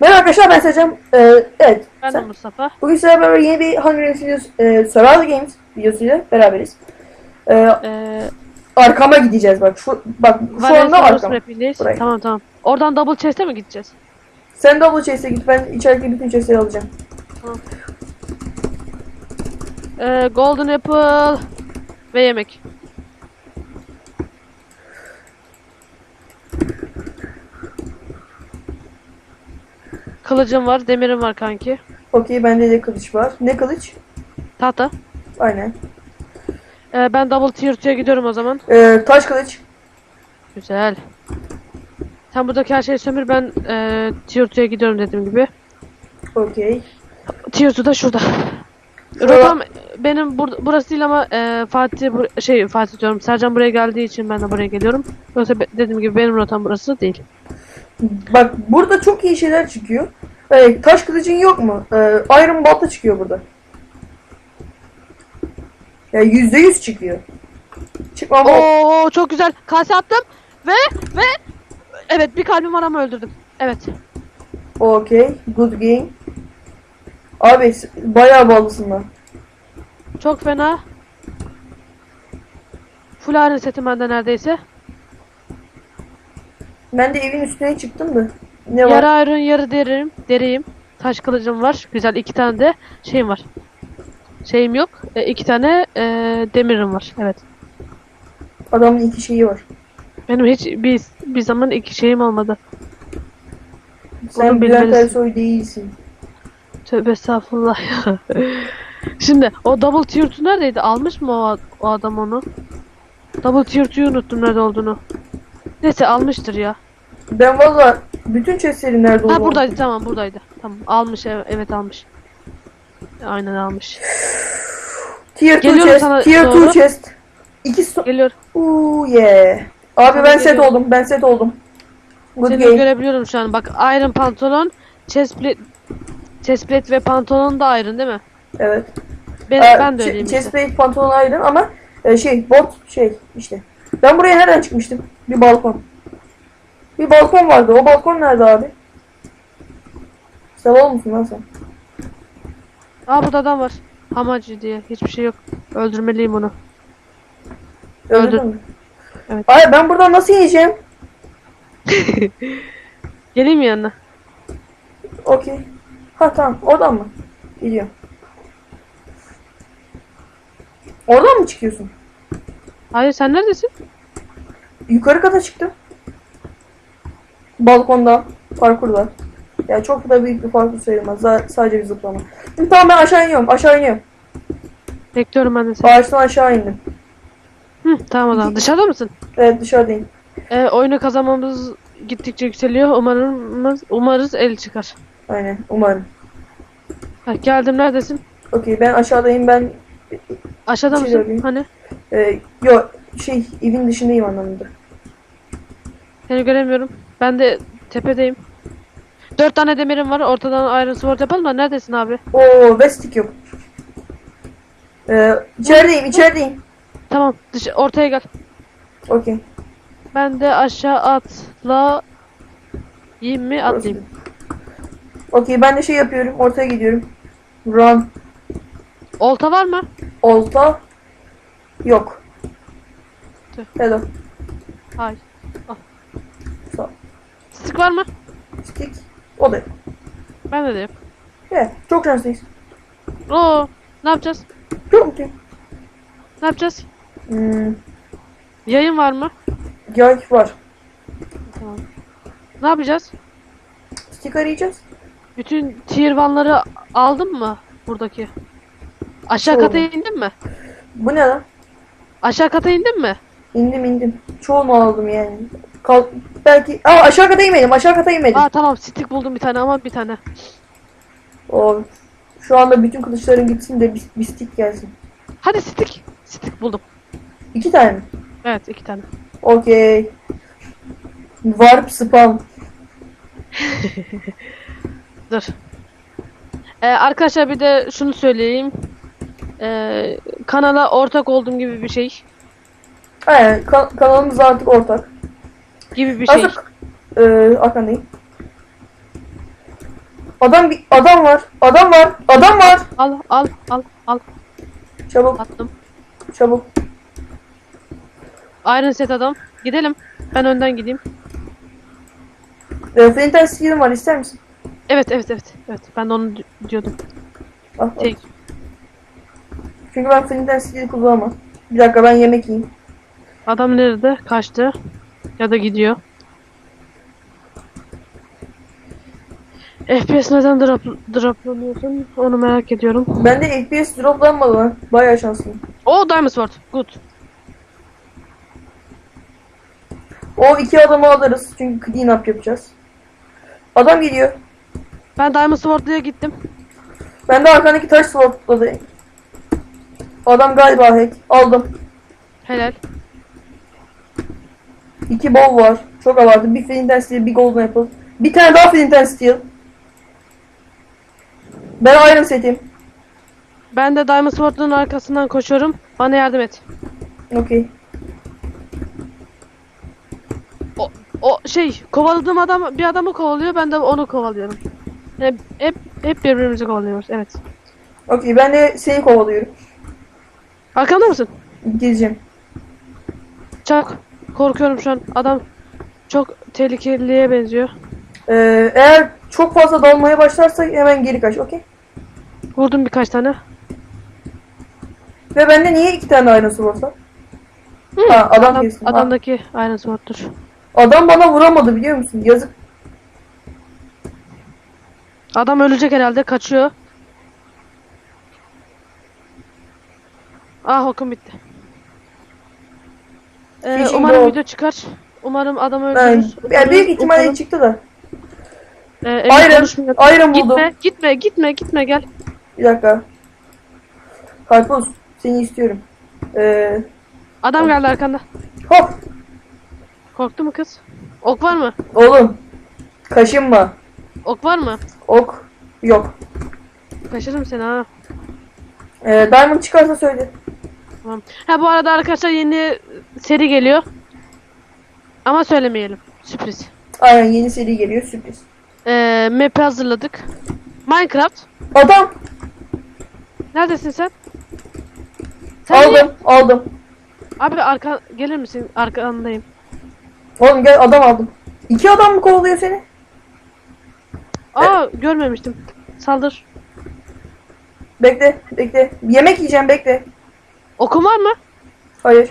Merhaba arkadaşlar ben Sercan. Ee, evet. Ben de sen- Mustafa. Bugün sizlerle beraber yeni bir Hunger Games e, Survival Games videosuyla beraberiz. Ee, Ee, arkama gideceğiz bak. Şu, bak şu anda arkam. Tamam tamam. Oradan double chest'e mi gideceğiz? Sen double chest'e git. Ben içerideki bütün chest'leri alacağım. Ee, Golden Apple ve yemek. Kılıcım var, demirim var kanki. Okey bende de kılıç var. Ne kılıç? Tahta. Aynen. Ee, ben double tier 2'ye gidiyorum o zaman. Ee, taş kılıç. Güzel. Sen buradaki her şeyi sömür ben e, tier 2'ye gidiyorum dediğim gibi. Okey. Tier 2 da şurada. Şurada- Rotam benim bur burası değil ama e, Fatih bur- şey Fatih diyorum. Sercan buraya geldiği için ben de buraya geliyorum. Yoksa dediğim gibi benim rotam burası değil. Bak burada çok iyi şeyler çıkıyor. Ee, taş kılıcın yok mu? Ee, Iron balta çıkıyor burada. Ya yüzde yüz çıkıyor. Çıkmam o. Oo çok güzel. Kase attım ve ve evet bir kalbim var ama öldürdüm. Evet. Okey. Good game. Abi bayağı ballısın lan. Çok fena. Full iron setim bende neredeyse. Ben de evin üstüne çıktım da. Ne var? Yarı iron yarı derim. Deriyim. Taş kılıcım var. Güzel iki tane de şeyim var. Şeyim yok. E, iki tane e, demirim var. Evet. Adamın iki şeyi var. Benim hiç bir, bir zaman iki şeyim olmadı. Sen Onu Bülent bilmelisin. Ersoy değilsin. Tövbe estağfurullah ya. Şimdi o double tier 2 neredeydi? Almış mı o, o adam onu? Double tier 2'yu unuttum nerede olduğunu. Neyse almıştır ya. Ben valla bütün chestlerin nerede olduğunu Ha buradaydı tamam buradaydı. Tamam almış evet, evet almış. Aynen almış. Tier 2 Geliyorum chest. sana Tier 2 doğru. chest. İki sto- Geliyor. Uuu yeah. Abi Sana ben set geliyorum. oldum. Ben set oldum. Good Seni game. görebiliyorum şu an. Bak iron pantolon, chest plate, chest plate ve pantolon da iron değil mi? Evet. Ben, Ee, ben de öyleyim işte. Chestplate pantolon ayrı ama e, şey bot şey işte. Ben buraya nereden çıkmıştım? Bir balkon. Bir balkon vardı. O balkon nerede abi? Seval musun lan sen? Aa burada adam var. Hamacı diye. Hiçbir şey yok. Öldürmeliyim onu. Öldürdün Öldü. mü? Evet. Ay ben buradan nasıl ineceğim? Geleyim mi yanına? Okey. Ha tamam. Oradan mı? Geliyorum. Oradan mı çıkıyorsun? Hayır sen neredesin? Yukarı kata çıktım. Balkonda, parkurda. Ya çok da büyük bir fark sayılmaz. Sadece bir zıplama. Şimdi tamam ben aşağı iniyorum. Aşağı iniyorum. Bekliyorum ben de seni. Ağaçtan aşağı indim. Hı, tamam o zaman. Dışarıda mısın? Evet dışarıdayım. Ee, oyunu kazanmamız gittikçe yükseliyor. Umarım umarız el çıkar. Aynen umarım. Ha, geldim neredesin? Okey ben aşağıdayım ben Aşağıda şey mısın? Hani? e, yo şey evin dışındayım anlamında. Seni göremiyorum. Ben de tepedeyim. Dört tane demirim var. Ortadan iron sword yapalım da neredesin abi? Oo vestik yok. Ee, içerideyim içerideyim. Tamam. Dış ortaya gel. Okey. Ben de aşağı atla yiyeyim mi Burası. atlayayım. Okey ben de şey yapıyorum ortaya gidiyorum. Run. Olta var mı? Olta. Yok. Tüh. Hello. Hayır. Sağ ol. Stick var mı? Stick. O da yok. Ben de yok. Evet, çok şanslıyız. Oo, ne yapacağız? Çok mutluyum. Ne yapacağız? Hmm, Yayın var mı? yay var. Tamam. Ne yapacağız? Stick arayacağız. Bütün tier 1'ları aldın mı buradaki? Aşağı kata indin mi? Bu ne lan? Aşağı kata indin mi? İndim indim. Çoğunu aldım yani. Kal belki Aa aşağı kata inmedim. Aşağı kata inmedim. Aa tamam stick buldum bir tane ama bir tane. O şu anda bütün kılıçların gitsin de bir, bir stick gelsin. Hadi stick. Stick buldum. İki tane mi? Evet iki tane. Okey. Warp spam. Dur. Ee, arkadaşlar bir de şunu söyleyeyim. Ee, kanala ortak olduğum gibi bir şey. Aynen ka- kanalımız artık ortak. Gibi bir şey. Artık e, arkandayım. Adam bir adam var. Adam var. Adam var. Al al al al. Çabuk Attım. çabuk. Iron set adam. Gidelim. Ben önden gideyim. E, Flint and Steel'im var ister misin? Evet evet evet. Evet ben de onu di- diyordum. Al. Şey, Çünkü ben Flint and Steel'i kullanamam. Bir dakika ben yemek yiyeyim. Adam nerede? Kaçtı. Ya da gidiyor. FPS neden drop, droplanıyorsun? Onu merak ediyorum. Bende FPS droplanmadı lan. Bayağı şanslıyım. O Diamond Sword. Good. O iki adamı alırız. Çünkü clean up yapacağız. Adam geliyor. Ben Diamond Sword'luya gittim. Ben de arkandaki taş slotladı. Adam galiba hack. Aldım. Helal. İki bow var. Çok abartı. Bir flint steel, bir golden apple. Bir tane daha flint and steel. Ben iron setim. Ben de Diamond Sword'un arkasından koşuyorum. Bana yardım et. Okey. O, o şey kovaladığım adam bir adamı kovalıyor ben de onu kovalıyorum. Hep hep, hep birbirimizi kovalıyoruz. Evet. Okey ben de seni kovalıyorum. Arkamda mısın? Gideceğim. Çok korkuyorum şu an. Adam çok tehlikeliye benziyor. Ee, eğer çok fazla dalmaya başlarsak hemen geri kaç. Okey. Vurdum birkaç tane. Ve bende niye iki tane sword var? Ha, adam Adam. Ha. adamdaki Iron Sword'dur. Adam bana vuramadı biliyor musun? Yazık. Adam ölecek herhalde kaçıyor. Ah okum bitti. Ee, umarım rod. video çıkar. Umarım adamı Ben, öldürür. yani büyük ihtimalle umarım- çıktı da. Ee, konuşmuyor. iron buldum. Gitme, gitme, gitme, gitme gel. Bir dakika. Karpuz seni istiyorum. Ee, Adam geldi arkanda. hop Korktu mu kız? Ok var mı? oğlum. Kaşınma. Ok var mı? Ok yok. Kaşırım seni ha. Ee, diamond çıkarsa söyle. Tamam. Ha bu arada arkadaşlar yeni seri geliyor. Ama söylemeyelim. Sürpriz. Aynen yeni seri geliyor sürpriz. Ee, map'i hazırladık. Minecraft. Adam Neredesin sen? Sen niye- aldım aldım. Abi arka gelir misin? Arkandayım. Oğlum gel adam aldım. İki adam mı kovalıyor seni? Aa görmemiştim. Saldır. Bekle bekle. Yemek yiyeceğim bekle. Okun var mı? Hayır.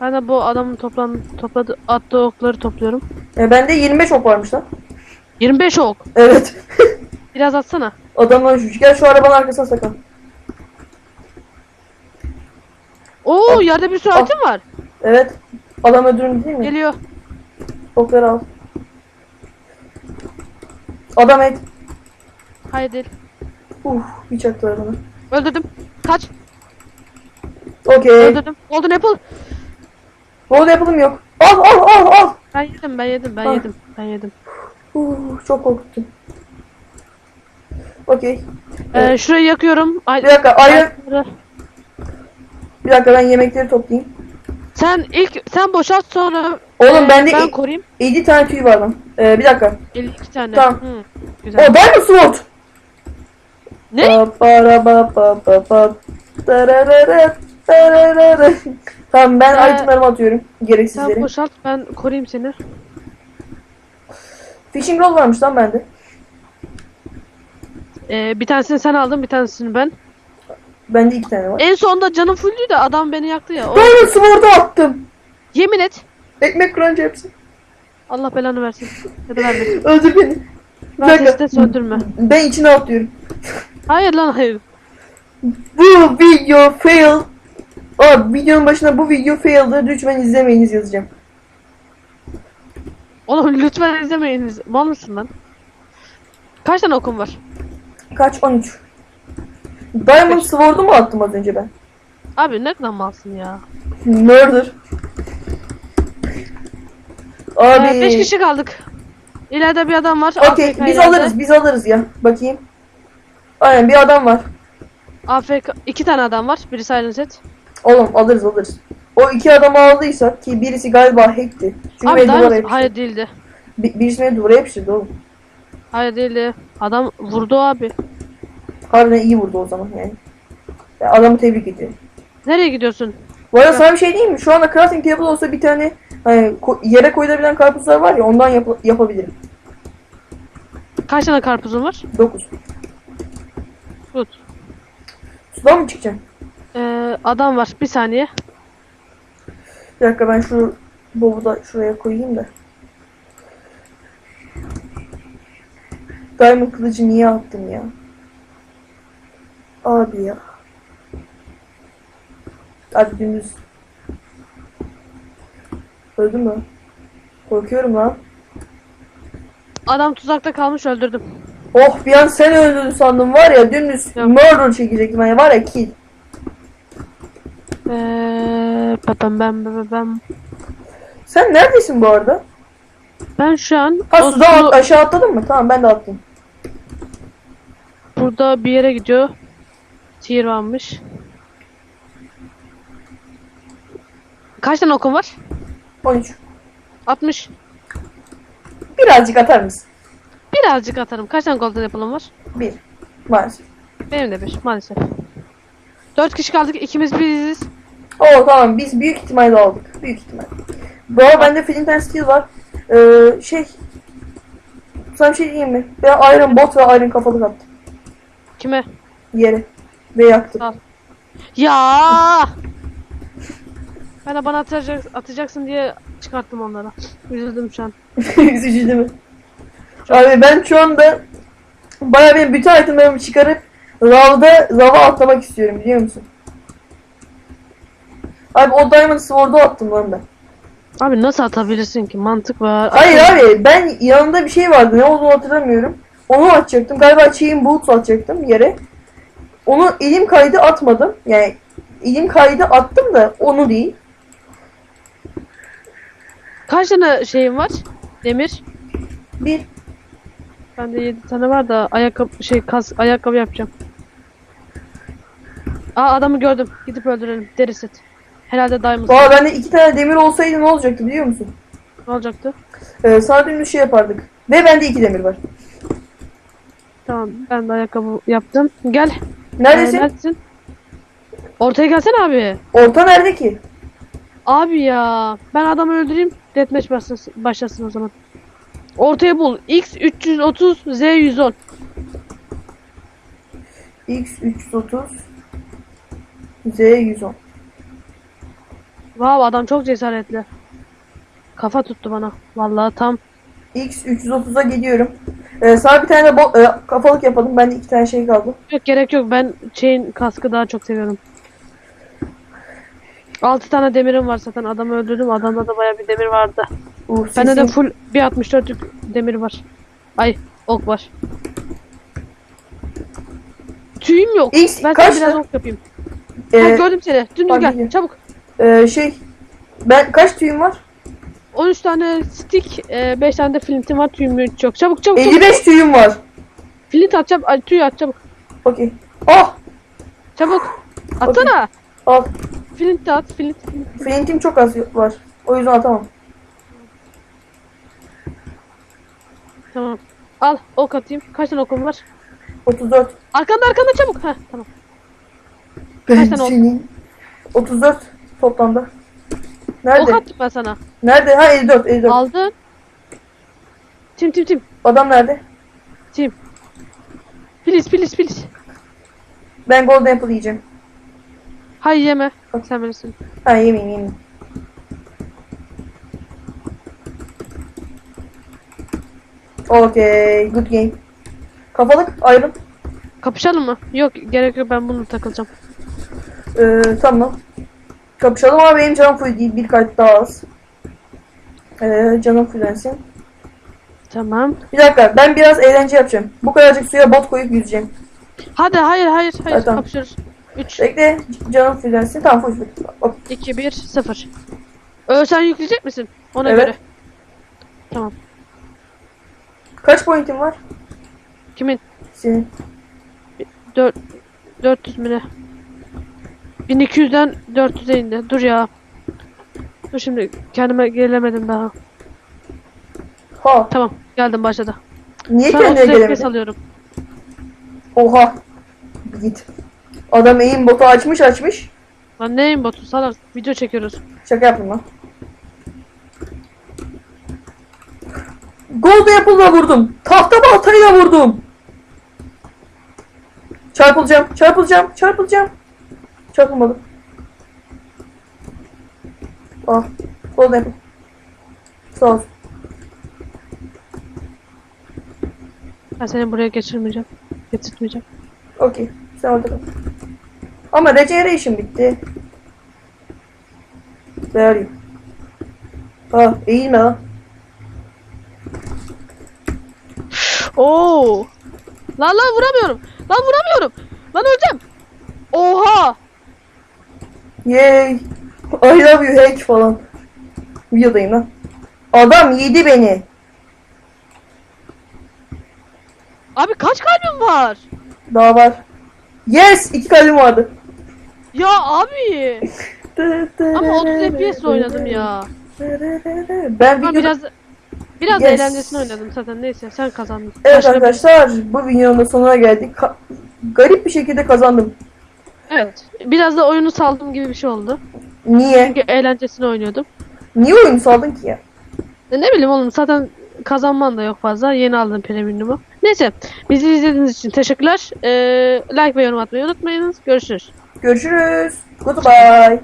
Ben de bu adamın toplan topladı attığı okları topluyorum. Ee, bende 25 ok varmış lan. 25 ok. Evet. Biraz atsana. Adamlar şu. Gel şu arabanın arkasına saklan. Oo Al. yerde bir sürü Al. item var. Evet. Adam öldürün değil mi? Geliyor. Okları al. Adam et. Hayır değil. Uf, bir çaktılar bana. Öldürdüm. Kaç. Okey. Öldürdüm. Golden apple. Gold apple'ım yok. Al al al al. Ben yedim ben yedim ben Ah. yedim. Ben yedim. Uf, çok korkuttum. Okey. Ee, şurayı yakıyorum. Ay, Bir dakika, ayrı- Ay- Bir dakika ben yemekleri toplayayım. Sen ilk sen boşalt sonra Oğlum e, bende ben i- koruyayım. 7 tane tüy var lan. Ee, bir dakika. 52 tane. Tamam. Hı, güzel. O Diamond Sword. Ne? Pa, para, pa, pa, pa, pa. Tararara, tararara. Tamam ben Ee, itemlerimi atıyorum. Sen Gereksizleri. boşalt ben koruyayım seni. Fishing rod varmış lan bende. Ee, bir tanesini sen aldın bir tanesini ben. Bende 2 tane var. En sonunda canım fulldü de adam beni yaktı ya. O, Sword'u attım. yemin et. Ekmek crunch hepsi. Allah belanı versin. Ya da vermesin. Öldür beni. Ben söndürme. Ben içine atlıyorum. Hayır lan hayır. Bu video fail. Abi videonun başına bu video fail'dır. Lütfen izlemeyiniz yazacağım. Oğlum lütfen izlemeyiniz. Mal mısın lan? Kaç tane okum var? Kaç? 13. Diamond Sword'u mu attım az önce ben? Abi ne kadar malsın ya. Murder. Abi. 5 kişi kaldık. İleride bir adam var. Okey biz alırız biz alırız ya. Bakayım. Aynen bir adam var. AFK iki tane adam var. Biri silent set. Oğlum alırız alırız. O iki adamı aldıysak ki birisi galiba hackti. Çünkü Abi beni duvara Diamond yapıştırdı. hayır değildi. Bir, birisi beni duvara yapıştırdı oğlum. Hayır değil. Adam vurdu abi. Harbiden iyi vurdu o zaman yani. Ya adamı tebrik ediyorum. Nereye gidiyorsun? Bu arada sana bir şey diyeyim mi? Şu anda crafting table olsa bir tane hani ko- yere koyulabilen karpuzlar var ya ondan yap- yapabilirim. Kaç tane karpuzun var? 9. Tut. Sudan mı çıkacaksın? Ee, adam var. Bir saniye. Bir dakika ben şu bovu da şuraya koyayım da. Diamond kılıcı niye attım ya? Abi ya. Hadi dümdüz. Öldü mü? Korkuyorum lan. Adam tuzakta kalmış öldürdüm. Oh bir an sen öldürdün sandım var ya dümdüz Yok. murder çekecektim hani var ya kill. Ee, bam bam bam bam. Sen neredesin bu arada? Ben şu an Ha sulu- at- aşağı atladın mı? Tamam ben de attım. burada bir yere gidiyor. Tier varmış. Kaç tane okun var? 13. 60. Birazcık atar mısın? Birazcık atarım. Kaç tane golden apple'ım var? Bir. Maalesef. Benim de bir maalesef. Dört kişi kaldık. ikimiz biriziz. Oo tamam biz büyük ihtimalle aldık. Büyük ihtimal. Bu arada bende Flint and Steel var. Ee, şey sana bir şey diyeyim mi? Ben Iron Bot ve Iron kafalık attım. Kime? Yere. Ve yaktım. Al. Ya! De bana atacak, atacaksın diye çıkarttım onlara. Üzüldüm şu an. Üzücü değil mi? Abi ben şu anda bayağı benim bütün itemlerimi çıkarıp lavda lava atlamak istiyorum biliyor musun? Abi o Diamond Sword'u attım lan ben. Abi nasıl atabilirsin ki? Mantık var. Hayır abi ben yanında bir şey vardı ne olduğunu hatırlamıyorum. Onu atacaktım. Galiba Chain Boots atacaktım yere. Onu elim kaydı atmadım. Yani elim kaydı attım da onu değil. Kaç tane şeyin var? Demir. Bir Bende 7 tane var da ayakkabı şey kas ayakkabı yapacağım. Aa adamı gördüm. Gidip öldürelim. Deri set. Herhalde diamond. Valla bende iki tane demir olsaydı ne olacaktı biliyor musun? Ne olacaktı? Ee, sana dümdüz şey yapardık. Ve bende iki demir var. Tamam ben de ayakkabı yaptım. Gel. Neredesin? Ee, neredesin? Ortaya gelsene abi. Orta nerede ki? Abi ya. Ben adamı öldüreyim. Deathmatch başlasın, başlasın o zaman. Ortaya bul. X 330 Z 110. X 330 Z 110. Wow adam çok cesaretli. Kafa tuttu bana. Vallahi tam. X 330'a gidiyorum. Ee, sana bir tane de bo- e, kafalık yapalım. Bende iki tane şey kaldı. Yok gerek yok. Ben chain kaskı daha çok seviyorum. 6 tane demirim var zaten. Adamı öldürdüm. Adamda da baya bir demir vardı. Uh, Bende de full 1.64'lük demir var. Ay ok var. Tüyüm yok. X Ben sana biraz ok yapayım. Ee, ha, gördüm seni. Dümdüz gel. Çabuk. E, şey ben kaç tüyüm var? 13 tane stick, 5 tane de flintim var. Tüyüm yok. Çabuk çabuk çabuk. 55 tüyüm var. Flint atacağım. Ay, tüy at çabuk. Okey. Ah! Çabuk. Atsana. Al. Flint de at. Flint. flint. Flint'im çok az var. O yüzden atamam. Tamam. Al ok atayım. Kaç tane okum var? 34. Arkanda arkanda çabuk. Heh tamam. Ben tane oldu? senin. 34 toplamda. Nerede? Ok attım ben sana. Nerede? Ha 54 54. Aldın. Tim tim tim. Adam nerede? Tim. Please please please. Ben Golden Apple yiyeceğim. Hay yeme. Sen bilirsin. Ha yemeyeyim yemeyeyim. Okay, good game. Kafalık ayrım. Kapışalım mı? Yok gerek yok ben bunu takılacağım. Ee, tamam. Kapışalım ama benim canım full değil. Bir kart daha az. Ee, canım fullensin. Tamam. Bir dakika ben biraz eğlence yapacağım. Bu kadarcık suya bot koyup yüzeceğim. Hadi hayır hayır hayır Ha, tamam. kapışıyoruz. 3, Bekle canım fullensin. Tamam full full. Hop. 2, 1, 0. Ölsen yükleyecek misin? Ona Evet. göre. Tamam. Kaç pointin var? Kimin? Senin. 4, 400 mi ne? 1200'den 400'e indi. Dur ya. Dur şimdi kendime gelemedim daha. Ha. Tamam geldim başladı. Niye 30 kendine gelemedin? alıyorum. Oha. Git. Adam eğim botu açmış açmış. Lan neyim Batu salak video çekiyoruz. Şaka yaptım lan. Golda yapılla vurdum. Tahta baltayla vurdum. Çarpılacağım, çarpılacağım, çarpılacağım. Çarpılmadım. Ah, golda yapıl. Sağ ol. Ben seni buraya geçirmeyeceğim. Getirtmeyeceğim. Okey, sen orada kal. Ama regeneration bitti. Where? Ah, eğilme lan. Oo. Lan lan vuramıyorum. Lan vuramıyorum. Lan öleceğim. Oha. Yay. I love you hack falan. Videodayım lan. Adam yedi beni. Abi kaç kalbim var? Daha var. Yes! iki kalbim vardı. Ya abi. Ama 30 FPS oynadım ya. Ben Ama videoda... biraz biraz Yes. eğlencesine oynadım zaten. Neyse sen kazandın. Evet Başka bir- arkadaşlar bu videonun sonuna geldik. Ka- garip bir şekilde kazandım. Evet. Biraz da oyunu saldım gibi bir şey oldu. Niye? Çünkü eğlencesine oynuyordum. Niye oyunu saldın ki ya? E, Ne bileyim oğlum zaten kazanman da yok fazla. Yeni aldım premium'u. Neyse. Bizi izlediğiniz için teşekkürler. Ee, like ve yorum atmayı unutmayınız. Görüşürüz. Görüşürüz. Goodbye.